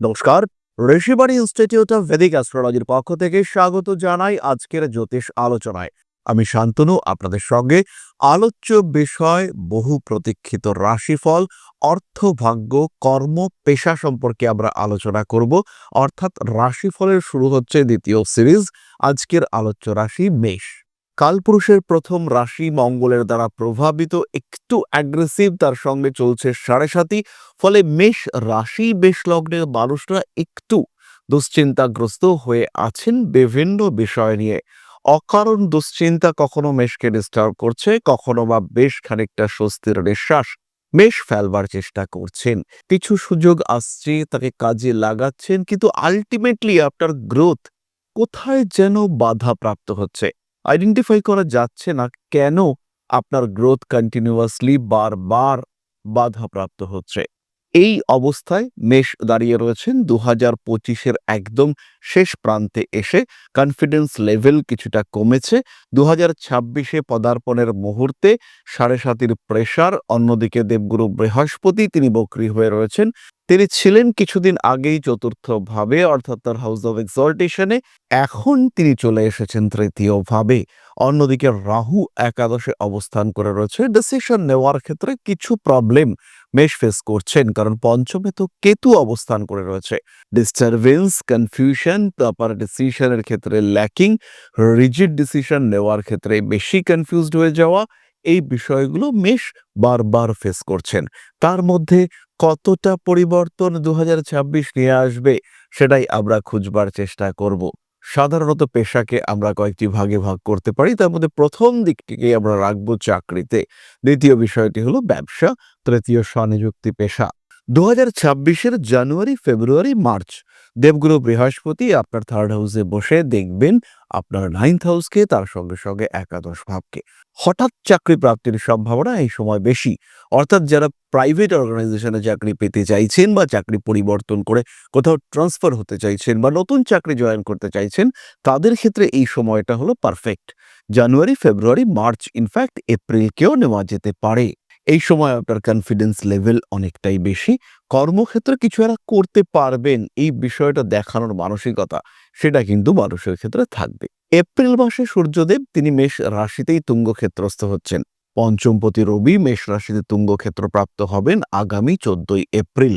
নমস্কার Rishibari institute of Vedic অ্যাস্ট্রোলজির পক্ষ থেকে স্বাগত জানাই আজকের জ্যোতিষ আলোচনায়। আমি শান্তনু, আপনাদের সঙ্গে আলোচ্য বিষয়, বহু প্রতীক্ষিত রাশিফল অর্থভাগ্য কর্ম, পেশা সম্পর্কে আমরা আলোচনা করব। অর্থাৎ রাশিফলের শুরু হচ্ছে দ্বিতীয় সিরিজ, আজকের আলোচ্য রাশি মেষ। কালপুরুষের প্রথম রাশি মঙ্গলের দ্বারা প্রভাবিত, একটু অ্যাগ্রেসিভ তার সঙ্গে চলছে সাড়ে সাতি ফলে মেষ রাশি বেশ লগ্নের মানুষরা একটু দুশ্চিন্তাগ্রস্ত হয়ে আছেন বিভিন্ন বিষয় নিয়ে। অকারণ দুশ্চিন্তা কখনো মেষকে ডিস্টার্ব করছে, কখনো বা বেশ খানিকটা স্বস্তির নিঃশ্বাস মেষ ফেলবার চেষ্টা করছেন। কিছু সুযোগ আসছে, তাকে কাজে লাগাচ্ছেন, কিন্তু আলটিমেটলি আপনার গ্রোথ কোথায় যেন বাধা প্রাপ্ত হচ্ছে। আইডেন্টিফাই করা যাচ্ছে না কেন আপনার গ্রোথ কন্টিনিউয়াসলি বারবার বাধাপ্রাপ্ত হচ্ছে। এই অবস্থায় মেষ দাঁড়িয়ে রয়েছেন দু হাজার পঁচিশের একদম শেষ প্রান্তে এসে কনফিডেন্স লেভেল কিছুটা কমেছে। দু হাজার ছাব্বিশে পদার্পণের মুহূর্তে সাড়ে সাতির প্রেশার অন্যদিকে দেবগুরু বৃহস্পতি, তিনি বক্রী হয়ে রয়েছেন। তিনি ছিলেন কিছুদিন আগেই চতুর্থ ভাবে অর্থাৎ তার হাউস অফ এক্সল্টেশনে এখন তিনি চলে এসেছেন তৃতীয় ভাবে অন্যদিকে রাহু একাদশে অবস্থান করে রয়েছে। ডিসিশন নেওয়ার ক্ষেত্রে কিছু প্রবলেম মেষ ফেস করছেন, কারণ পঞ্চমে তো কেতু অবস্থান করে রয়েছে। ডিস্টারবেন্স কনফিউশন তারপর ডিসিশনের ক্ষেত্রে ল্যাকিং রিজিড ডিসিশন নেওয়ার ক্ষেত্রে বেশি কনফিউজড হয়ে যাওয়া। এই বিষয়গুলো মেষ বারবার ফেস করছেন। তার মধ্যে কতটা পরিবর্তন দু নিয়ে আসবে সেটাই আমরা খুঁজবার চেষ্টা করব। সাধারণত পেশাকে আমরা কয়েকটি ভাগে ভাগ করতে পারি, তার মধ্যে প্রথম দিকটিকে আমরা রাখব চাকরিতে। দ্বিতীয় বিষয়টি হলো ব্যবসা, তৃতীয় স্বনিযুক্তি পেশা। দু হাজার জানুয়ারি, ফেব্রুয়ারি, মার্চ দেবগুরু বৃহস্পতি আপনার থার্ড হাউসে বসে দেখবেন আপনার নাইন্থ হাউসকে তার সঙ্গে সঙ্গে একাদশ ভাবকে। হঠাৎ চাকরি প্রাপ্তির সম্ভাবনা এই সময় বেশি। অর্থাৎ যারা প্রাইভেট অর্গানাইজেশনে চাকরি পেতে চাইছেন বা চাকরি পরিবর্তন করে কোথাও ট্রান্সফার হতে চাইছেন বা নতুন চাকরি জয়েন করতে চাইছেন, তাদের ক্ষেত্রে এই সময়টা হলো perfect January February March in fact এপ্রিলকেও নেওয়া যেতে পারে। এই সময় আপনার কনফিডেন্স লেভেল অনেকটাই বেশি। কর্মক্ষেত্রে কিছু একটা করতে পারবেন, এই বিষয়টা দেখানোর মানসিকতা, সেটা কিন্তু মানুষের ক্ষেত্রে থাকবে। এপ্রিল মাসে সূর্যদেব, তিনি মেষ রাশিতেই তুঙ্গ ক্ষেত্রস্থ হচ্ছেন। পঞ্চমপতি রবি মেষ রাশিতে তুঙ্গ ক্ষেত্র প্রাপ্ত হবেন আগামী চোদ্দই এপ্রিল।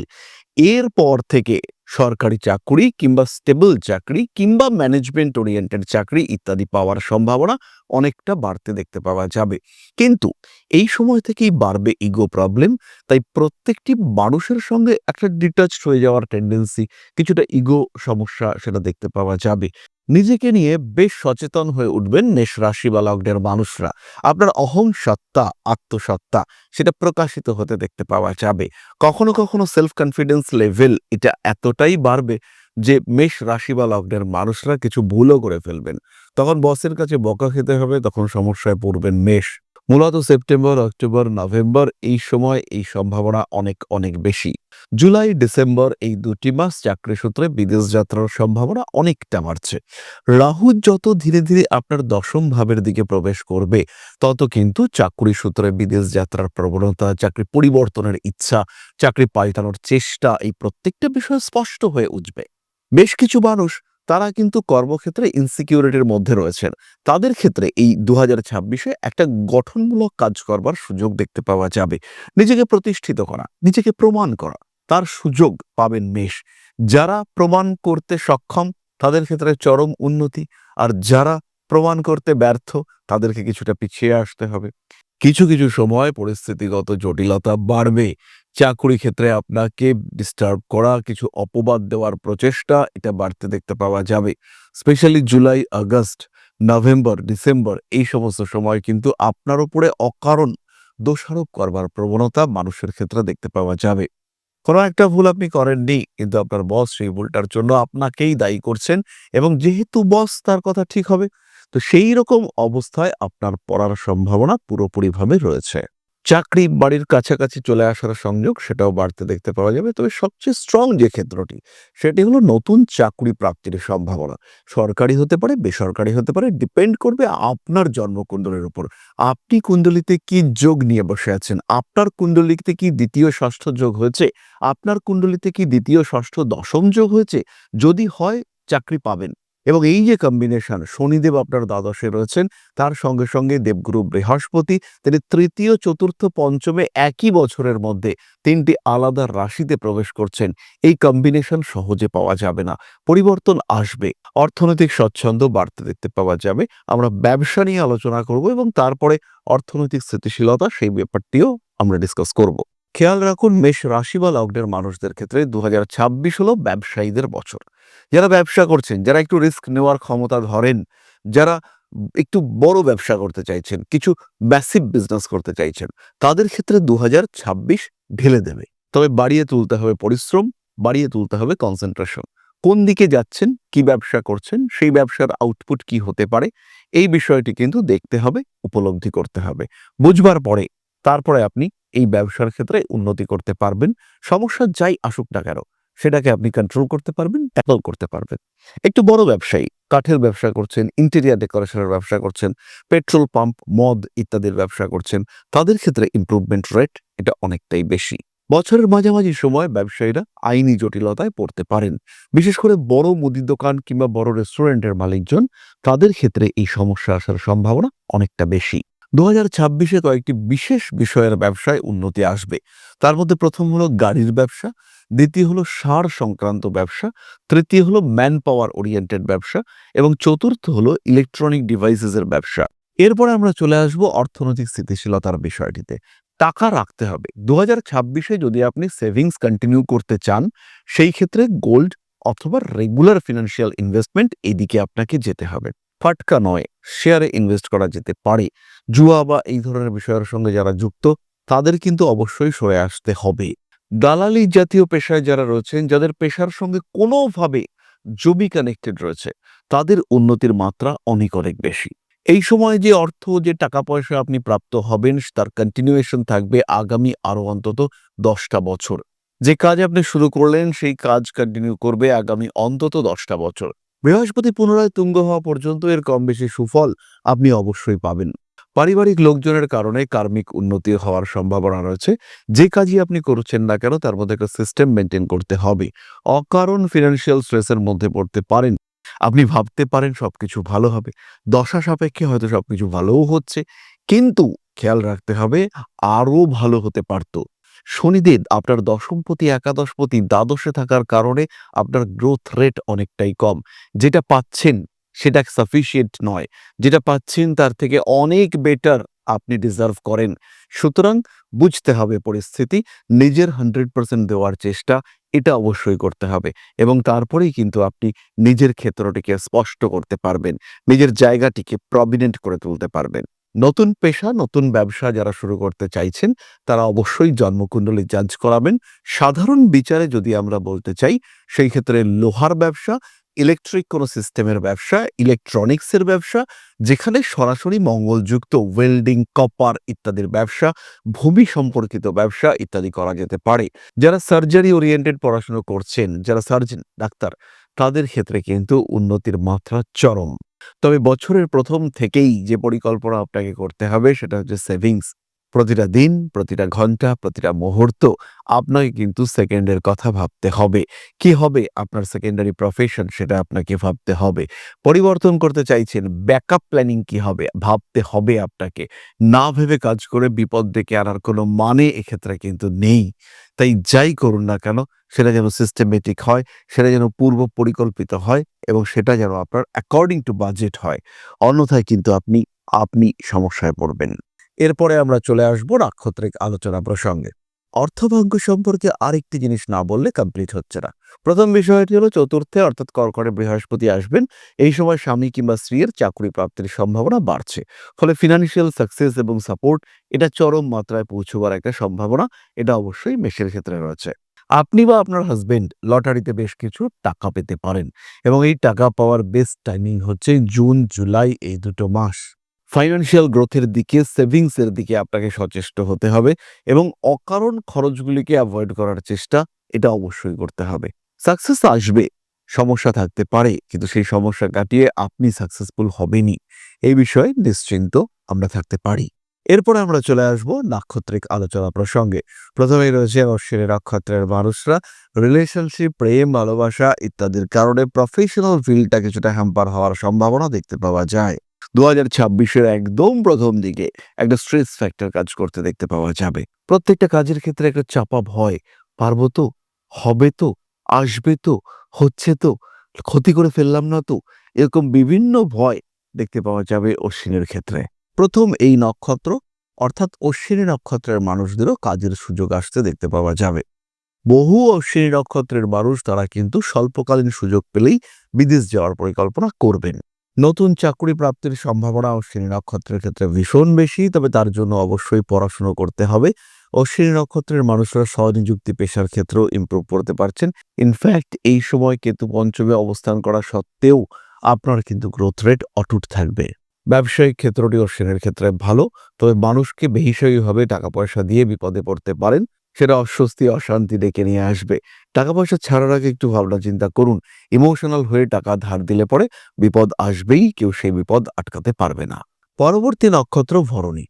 এরপর থেকে সরকারি চাকরি কিংবা স্টেবল চাকরি কিংবা ম্যানেজমেন্ট ওরিয়েন্টেড চাকরি ইত্যাদি পাওয়ার সম্ভাবনা অনেকটা বাড়তে দেখতে পাওয়া যাবে। কিন্তু এই সময় থেকেই বাড়বে ইগো প্রবলেম তাই প্রত্যেকটি মানুষের সঙ্গে একটা ডিটাচড হয়ে যাওয়ার টেন্ডেন্সি কিছুটা ইগো সমস্যা সেটা দেখতে পাওয়া যাবে। নিজেকে নিয়ে বেশ সচেতন হয়ে উঠবেন মেষ রাশি বা লগ্নের মানুষরা। আপনার অহং সত্তা আত্মসত্তা সেটা প্রকাশিত হতে দেখতে পাওয়া যাবে। কখনো কখনো সেলফ কনফিডেন্স লেভেল এটা এতটাই বাড়বে যে মেষ রাশি বা লগ্নের মানুষরা কিছু ভুলও করে ফেলবেন। তখন বসের কাছে বকা খেতে হবে, তখন সমস্যায় পড়বেন মেষ। মূলত সেপ্টেম্বর, অক্টোবর, নভেম্বর এই সময় এই সম্ভাবনা অনেক অনেক বেশি। জুলাই, ডিসেম্বর এই দুটি মাস চাকরি সূত্রে বিদেশ যাত্রার সম্ভাবনা অনেকটা বাড়ছে। রাহু যত ধীরে ধীরে আপনার দশম ভাবের দিকে প্রবেশ করবে, তত কিন্তু চাকরি সূত্রে বিদেশ যাত্রার প্রবণতা, চাকরি পরিবর্তনের ইচ্ছা, চাকরি পাল্টানোর চেষ্টা এই প্রত্যেকটা বিষয় স্পষ্ট হয়ে উঠবে। বেশ কিছু মানুষ, তারা কিন্তু কর্মক্ষেত্রে ইনসিকিউরিটির মধ্যে রয়েছেন। তাদের ক্ষেত্রে এই দু হাজার ছাব্বিশে একটা গঠনমূলক কাজ করবার সুযোগ দেখতে পাওয়া যাবে। নিজেকে প্রতিষ্ঠিত করা, নিজেকে প্রমাণ করা তার সুযোগ পাবেন মেষ। যারা প্রমাণ করতে সক্ষম, তাদের ক্ষেত্রে চরম উন্নতি। আর যারা প্রমাণ করতে ব্যর্থ, তাদেরকে কিছুটা পিছিয়ে আসতে হবে। কিছু কিছু সময় পরিস্থিতিগত জটিলতা বাড়বে। চাকুরি ক্ষেত্রে আপনাকে ডিস্টার্ব করা, কিছু অপবাদ দেওয়ার প্রচেষ্টা, এটা বাড়তে দেখতে পাওয়া যাবে। Specially July August November December এই সমস্ত সময় কিন্তু আপনার উপরে অকারণ দোষারোপ করবার প্রবণতা মানুষের ক্ষেত্রে দেখতে পাওয়া যাবে। কোনো একটা ভুল আপনি করেননি, কিন্তু আপনার বস সেই ভুলটার জন্য আপনাকেই দায়ী করছেন এবং যেহেতু বস তার কথা ঠিক হবে, তো সেই রকম অবস্থায় আপনার পড়ার সম্ভাবনা পুরোপুরিভাবে রয়েছে। চাকরি বাড়ির কাছাকাছি চলে আসার সংযোগ সেটাও বাড়তে দেখতে পাওয়া যাবে। তবে সবচেয়ে স্ট্রং যে ক্ষেত্রটি, সেটি হলো নতুন চাকরি প্রাপ্তির সম্ভাবনা। সরকারি হতে পারে, বেসরকারি হতে পারে ডিপেন্ড করবে আপনার জন্মকুণ্ডলের উপর। আপনি কুণ্ডলিতে কি যোগ নিয়ে বসে আছেন? আপনার কুণ্ডলিতে কি দ্বিতীয় ষষ্ঠ যোগ হয়েছে? আপনার কুণ্ডলিতে কি দ্বিতীয় ষষ্ঠ দশম যোগ হয়েছে? যদি হয়, চাকরি পাবেন। এবং এই যে কম্বিনেশন শনিদেব আপনার দ্বাদশে রয়েছেন, তার সঙ্গে সঙ্গে দেবগুরু বৃহস্পতি, তিনি তৃতীয়, চতুর্থ, পঞ্চমে একই বছরের মধ্যে তিনটি আলাদা রাশিতে প্রবেশ করছেন। এই কম্বিনেশন সহজে পাওয়া যাবে না। পরিবর্তন আসবে। অর্থনৈতিক স্বচ্ছন্দ বাড়তে দেখতে পাওয়া যাবে। আমরা ব্যবসা নিয়ে আলোচনা করব এবং তারপরে অর্থনৈতিক স্থিতিশীলতা, সেই ব্যাপারটিও আমরা ডিসকাস করব। খেয়াল রাখুন, মেষ রাশি বা লগ্নের মানুষদের ক্ষেত্রে দু হাজার ছাব্বিশ হলো ব্যবসায়ীদের বছর। যারা ব্যবসা করছেন, যারা একটু রিস্ক নেওয়ার ক্ষমতা ধরেন, যারা একটু বড় ব্যবসা করতে চাইছেন, কিছু ম্যাসিভ বিজনেস করতে চাইছেন, তাদের ক্ষেত্রে দু ঢেলে দেবে। তবে বাড়িয়ে তুলতে হবে পরিশ্রম, বাড়িয়ে তুলতে হবে কনসেন্ট্রেশন কোন দিকে যাচ্ছেন, কি ব্যবসা করছেন, সেই ব্যবসার আউটপুট কি হতে পারে, এই বিষয়টি কিন্তু দেখতে হবে, উপলব্ধি করতে হবে। বুঝবার পরে, তারপরে আপনি এই ব্যবসার ক্ষেত্রে উন্নতি করতে পারবেন। সমস্যা যাই আসুক না কেন সেটাকে আপনি কন্ট্রোল করতে পারবেন ট্যাকল করতে পারবেন। একটু বড় ব্যবসায়ী, কাঠের ব্যবসা করছেন ইন্টেরিয়ার ডেকোরেশনের ব্যবসা করছেন পেট্রোল পাম্প মদ ইত্যাদির ব্যবসা করছেন, তাদের ক্ষেত্রে ইমপ্রুভমেন্ট রেট এটা অনেকটাই বেশি। বছরের মাঝামাঝি সময় ব্যবসায়ীরা আইনি জটিলতায় পড়তে পারেন। বিশেষ করে বড় মুদি দোকান কিংবা বড় রেস্টুরেন্টের মালিকজন, তাদের ক্ষেত্রে এই সমস্যা আসার সম্ভাবনা অনেকটা বেশি। দু হাজার ছাব্বিশে কয়েকটি বিশেষ বিষয়ের ব্যবসায় উন্নতি আসবে। তার মধ্যে প্রথম হলো গাড়ির ব্যবসা, দ্বিতীয় হলো সার সংক্রান্ত ব্যবসা, তৃতীয় হলো ম্যান পাওয়ার ওরিয়েন্টেড ব্যবসা, এবং চতুর্থ হলো ইলেকট্রনিক ডিভাইসেসের ব্যবসা। এরপরে আমরা চলে আসব অর্থনৈতিক স্থিতিশীলতার বিষয়টিতে। টাকা রাখতে হবে। দু হাজার ছাব্বিশে যদি আপনি সেভিংস কন্টিনিউ করতে চান, সেই ক্ষেত্রে গোল্ড অথবা রেগুলার ফিনান্সিয়াল ইনভেস্টমেন্ট এদিকে আপনাকে যেতে হবে। ফাটকা নয় শেয়ারে ইনভেস্ট করা যেতে পারে। জুয়া বা এই ধরনের বিষয়ের সঙ্গে যারা যুক্ত, তাদের কিন্তু অবশ্যই সরে আসতে হবে। দালালি জাতীয় পেশায় যারা রয়েছেন, যাদের পেশার সঙ্গে কোনোভাবে জমি কানেক্টেড রয়েছে, তাদের উন্নতির মাত্রা অনেক অনেক বেশি। এই সময় যে অর্থ, যে টাকা পয়সা আপনি প্রাপ্ত হবেন, তার কন্টিনিউয়েশন থাকবে আগামী আরও অন্তত দশটা বছর। যে কাজ আপনি শুরু করলেন, সেই কাজ কন্টিনিউ করবে আগামী অন্তত দশটা বছর। বৃহস্পতি পুনরায় তুঙ্গ হওয়া পর্যন্ত এর কম বেশি সুফল আপনি অবশ্যই পাবেন। পারিবারিক লোকজনের কারণে কার্মিক উন্নতি হওয়ার সম্ভাবনা রয়েছে। যে কাজই আপনি করছেন না কেন তার মধ্যে একটা সিস্টেম মেনটেন করতে হবে। অকারণ ফিনান্সিয়াল স্ট্রেসের মধ্যে পড়তে পারেন। আপনি ভাবতে পারেন সবকিছু ভালো হবে। দশা সাপেক্ষে হয়তো সবকিছু ভালোও হচ্ছে। কিন্তু খেয়াল রাখতে হবে আরও ভালো হতে পারত। শনিদেব আপনার দশমপতি একাদশপতি দ্বাদশে থাকার কারণে আপনার গ্রোথ রেট অনেকটাই কম। যেটা পাচ্ছেন সেটা সাফিসিয়েন্ট নয়। যেটা পাচ্ছেন তার থেকে অনেক বেটার আপনি ডিজার্ভ করেন। সুতরাং বুঝতে হবে পরিস্থিতি, নিজের হান্ড্রেড পার্সেন্ট দেওয়ার চেষ্টা, এটা অবশ্যই করতে হবে। এবং তারপরেই কিন্তু আপনি নিজের ক্ষেত্রটিকে স্পষ্ট করতে পারবেন, নিজের জায়গাটিকে প্রভিডেন্ট করে তুলতে পারবেন। নতুন পেশা, নতুন ব্যবসা যারা শুরু করতে চাইছেন, তারা অবশ্যই জন্মকুণ্ডলী যাঞ্চ করাবেন। সাধারণ বিচারে যদি আমরা বলতে চাই, সেই ক্ষেত্রে লোহার ব্যবসা, ইলেকট্রিক কোনো সিস্টেমের ব্যবসা, ইলেকট্রনিক্সের ব্যবসা, যেখানে সরাসরি মঙ্গলযুক্ত ওয়েল্ডিং, কপার ইত্যাদির ব্যবসা, ভূমি সম্পর্কিত ব্যবসা ইত্যাদি করা যেতে পারে। যারা সার্জারি ওরিয়েন্টেড পড়াশুনো করছেন, যারা সার্জন, ডাক্তার, তাদের ক্ষেত্রে কিন্তু উন্নতির মাত্রা চরম। তবে বছরের প্রথম থেকেই যে পরিকল্পনা আপনাকে করতে হবে সেটা হচ্ছে সেভিংস প্রতিটা দিন, প্রতিটা ঘণ্টা, প্রতিটা মুহূর্ত আপনাকে কিন্তু সেকেন্ডের কথা ভাবতে হবে। কি হবে? আপনার সেকেন্ডারি প্রফেশন সেটা আপনাকে ভাবতে হবে। পরিবর্তন করতে চাইছেন ব্যাকআপ প্ল্যানিং কি হবে? ভাবতে হবে আপনাকে। না ভেবে কাজ করে বিপদ ডেকে আনার কোনো মানে এক্ষেত্রে কিন্তু নেই। তাই যাই করুন না কেন, সেটা যেন সিস্টেমেটিক হয়, সেটা যেন পূর্ব পরিকল্পিত হয় এবং সেটা যেন আপনার অ্যাকর্ডিং টু বাজেট হয়। অন্যথায় কিন্তু আপনি আপনি সমস্যায় পড়বেন। এরপরে আমরা চলে আসব নাক্ষত্রিক আলোচনা প্রসঙ্গে। অর্থভাগ্য সম্পর্কে আরেকটি জিনিস না বললে কমপ্লিট হচ্ছে না। প্রথম বিষয়টি হলো চতুর্থে, অর্থাৎ কর্কটে বৃহস্পতি আসবেন, এই সময় স্বামী কিংবা স্ত্রীর চাকরি প্রাপ্তির সম্ভাবনা বাড়ছে। ফলে ফিনান্সিয়াল সাকসেস এবং সাপোর্ট এটা চরম মাত্রায় পৌঁছবার একটা সম্ভাবনা, এটা অবশ্যই মেষের ক্ষেত্রে রয়েছে। আপনি বা আপনার হাজবেন্ড লটারিতে বেশ কিছু টাকা পেতে পারেন এবং এই টাকা পাওয়ার বেস্ট টাইমিং হচ্ছে জুন, জুলাই এই দুটো মাস। ফাইন্যান্সিয়াল গ্রোথের দিকে সেভিংসের দিকে আপনাকে সচেষ্ট হতে হবে এবং অকারণ খরচগুলিকে অ্যাভয়েড করার চেষ্টা এটা অবশ্যই করতে হবে। সাকসেস আসবে, সমস্যা থাকতে পারে, কিন্তু সেই সমস্যা কাটিয়ে আপনি সাকসেসফুল হবেনই। এই বিষয়ে নিশ্চিন্ত আমরা থাকতে পারি। এরপরে আমরা চলে আসব নাক্ষত্রিক আলোচনা প্রসঙ্গে। প্রথমেই রয়েছে অশ্বিনী নক্ষত্রের মানুষরা রিলেশনশিপ প্রেম, ভালোবাসা ইত্যাদির কারণে প্রফেশনাল ফিল্ডটা কিছুটা হ্যাম্পার হওয়ার সম্ভাবনা দেখতে পাওয়া যায়। দু হাজার ছাব্বিশের একদম প্রথম দিকে একটা স্ট্রেস ফ্যাক্টর কাজ করতে দেখতে পাওয়া যাবে। প্রত্যেকটা কাজের ক্ষেত্রে একটা চাপা ভয়। পারব তো? হবে তো? আসবে তো? হচ্ছে তো? ক্ষতি করে ফেললাম না তো? এরকম বিভিন্ন ভয় দেখতে পাওয়া যাবে অশ্বিনের ক্ষেত্রে। প্রথম এই নক্ষত্র, অর্থাৎ অশ্বিনী নক্ষত্রের মানুষদেরও কাজের সুযোগ আসতে দেখতে পাওয়া যাবে। বহু অশ্বিনী নক্ষত্রের মানুষ তারা কিন্তু স্বল্পকালীন সুযোগ পেলেই বিদেশ যাওয়ার পরিকল্পনা করবেন। নতুন চাকরি প্রাপ্তির সম্ভাবনা অশ্বিনী নক্ষত্রের ক্ষেত্রে ভীষণ বেশি, তবে তার জন্য অবশ্যই পড়াশুনো করতে হবে অশ্বিনী নক্ষত্রের মানুষরা স্বনিযুক্তি পেশার ক্ষেত্রেও ইমপ্রুভ করতে পারছেন। ইনফ্যাক্ট এই সময় কেতু পঞ্চমে অবস্থান করা সত্ত্বেও আপনার কিন্তু গ্রোথ রেট অটুট থাকবে। ব্যবসায়িক ক্ষেত্রটি অশ্বিনের ক্ষেত্রে ভালো, তবে মানুষকে বেহিসায়ীভাবে টাকা পয়সা দিয়ে বিপদে পড়তে পারেন। সেটা অস্বস্তি, অশান্তি ডেকে নিয়ে আসবে। টাকা পয়সা ছাড়ার আগে একটু ভাবনা চিন্তা করুন। ইমোশনাল হয়ে টাকা ধার দিলে পরে বিপদ আসবেই, কেউ সেই বিপদ আটকাতে পারবে না। পরবর্তী নক্ষত্র ভরণী।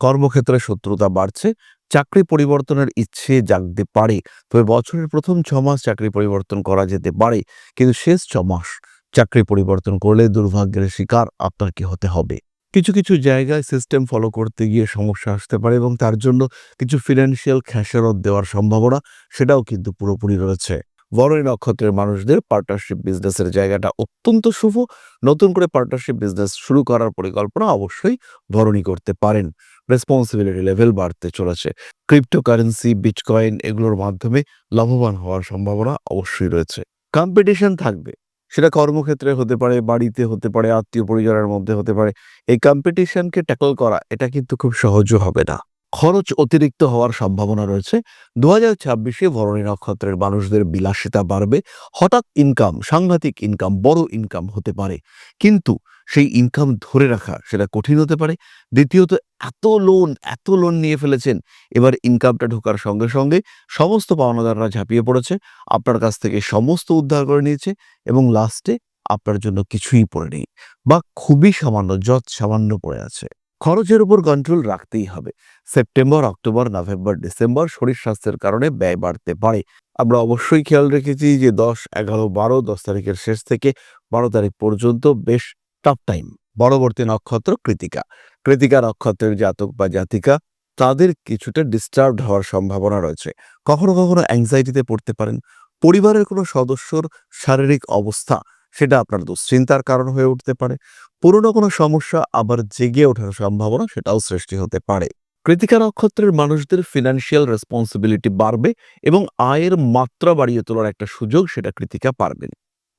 কর্মক্ষেত্রে শত্রুতা বাড়ছে, চাকরি পরিবর্তনের ইচ্ছে জাগতে পারে। তবে বছরের প্রথম ছ মাস চাকরি পরিবর্তন করা যেতে পারে, কিন্তু শেষ ছ মাস চাকরি পরিবর্তন করলে দুর্ভাগ্যের শিকার আপনার কি হতে হবে। কিছু কিছু জায়গায় সিস্টেম ফলো করতে গিয়ে সমস্যা আসতে পারে এবং তার জন্য কিছু ফিনান্সিয়াল খেসারত দেওয়ার সম্ভাবনা সেটাও কিন্তু পুরোপুরি রয়েছে। বড়ই নক্ষত্রের মানুষদের পার্টনারশিপ বিজনেসের জায়গাটা অত্যন্ত শুভ। নতুন করে পার্টনারশিপ বিজনেস শুরু করার পরিকল্পনা অবশ্যই ভরণী করতে পারেন। রেসপন্সিবিলিটি লেভেল বাড়তে চলেছে। ক্রিপ্টোকারেন্সি বিটকয়েন এগুলোর মাধ্যমে লাভবান হওয়ার সম্ভাবনা অবশ্যই রয়েছে। কম্পিটিশন থাকবে। সেটা কর্মক্ষেত্রে হতে পারে, বাড়িতে হতে পারে, আত্মীয় পরিজনের মধ্যে হতে পারে। এই কম্পিটিশনকে ট্যাকল করা, এটা কিন্তু খুব সহজও হবে না। খরচ অতিরিক্ত হওয়ার সম্ভাবনা রয়েছে। দু হাজার ছাব্বিশে ভরণী নক্ষত্রের মানুষদের বিলাসিতা বাড়বে। হঠাৎ ইনকাম সাংঘাতিক ইনকাম বড় ইনকাম হতে পারে। কিন্তু সেই ইনকাম ধরে রাখা সেটা কঠিন হতে পারে। দ্বিতীয়ত, এত লোন এত লোন নিয়ে ফেলেছেন, এবার ইনকামটা ঢোকার সঙ্গে সঙ্গে সমস্ত পাওনাদাররা ঝাঁপিয়ে পড়েছে, আপনার কাছ থেকে সমস্ত উদ্ধার করে নিয়েছে এবং লাস্টে আপনার জন্য কিছুই পড়ে নেই বা খুবই সামান্য, যত সামান্য পড়ে আছে। খরচের উপর কন্ট্রোল রাখতেই হবে। সেপ্টেম্বর অক্টোবর নভেম্বর ডিসেম্বর শরীর স্বাস্থ্যের কারণে ব্যয় বাড়তে পারে। আমরা অবশ্যই খেয়াল রেখেছি যে দশ, এগারো, বারো, দশ তারিখের শেষ থেকে বারো তারিখ পর্যন্ত বেশ টাফ টাইম পরবর্তী নক্ষত্র কৃতিকা। কৃতিকা নক্ষত্রের জাতক বা জাতিকা, তাদের কিছুটা ডিস্টার্বড হওয়ার সম্ভাবনা রয়েছে। কখনো কখনো অ্যাংজাইটিতে পড়তে পারেন। পরিবারের কোনো সদস্যর শারীরিক অবস্থা, সেটা আপনার দুশ্চিন্তার কারণ হয়ে উঠতে পারে। পুরনো কোনো সমস্যা আবার জেগে ওঠার সম্ভাবনা সেটাও সৃষ্টি হতে পারে। কৃতিকা নক্ষত্রের মানুষদের ফিনান্সিয়াল রেসপন্সিবিলিটি বাড়বে এবং আয়ের মাত্রা বাড়িয়ে তোলার একটা সুযোগ সেটা কৃতিকা পারবেন।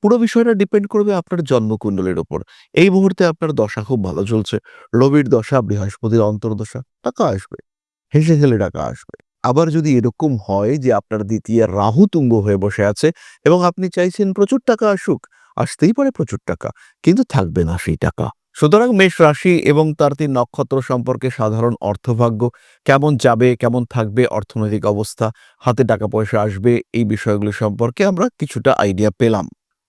পুরো বিষয়টা ডিপেন্ড করবে আপনার জন্মকুণ্ডলের ওপর এই মুহূর্তে আপনার দশা খুব ভালো চলছে। রবির দশা, বৃহস্পতির অন্তর্দশা, টাকা আসবে। হেসে খেলে টাকা আসবে। আবার যদি এরকম হয় যে আপনার দ্বিতীয় রাহু তুঙ্গ হয়ে বসে আছে এবং আপনি চাইছেন প্রচুর টাকা আসুক, আসতেই পারে প্রচুর টাকা, কিন্তু থাকবে না সেই টাকা। সুতরাং মেষ রাশি এবং তার তিন নক্ষত্র সম্পর্কে সাধারণ অর্থভাগ্য, কেমন যাবে, কেমন থাকবে, অর্থনৈতিক অবস্থা, হাতে টাকা পয়সা আসবে, এই বিষয়গুলো সম্পর্কে আমরা কিছুটা আইডিয়া পেলাম।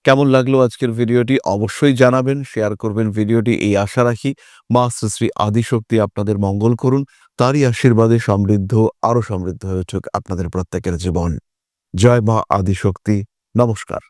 কেমন লাগল আজকের ভিডিওটি? অবশ্যই জানাবেন, শেয়ার করবেন ভিডিওটি, এই আশা রাখি মা শ্রী আদিশক্তি আপনাদের মঙ্গল করুন, তারই আশীর্বাদে সমৃদ্ধ, আরও সমৃদ্ধ হয়ে উঠুক আপনাদের প্রত্যেকের জীবন। জয় মা আদিশক্তি, নমস্কার।